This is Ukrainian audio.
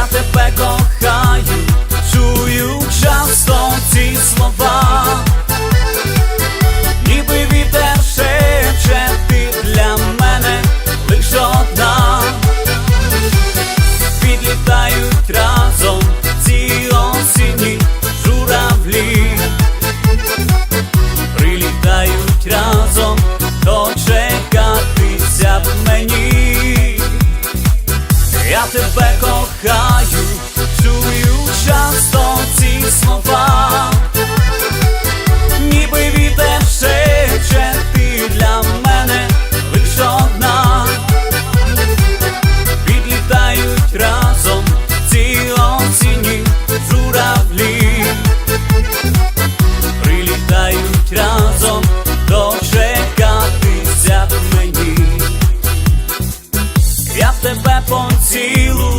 Я тебе кохаю, чую часто ці слова, ніби вітер шепче, ти для мене лиш одна, підлітають разом ці осінні журавлі, прилітають разом, дочекатися б мені. Я тебе слова, ніби вітер шепче ти для мене лише одна відлітають разом ці осінні журавлі, прилітають разом дочекатися мені, я в тебе поцілую.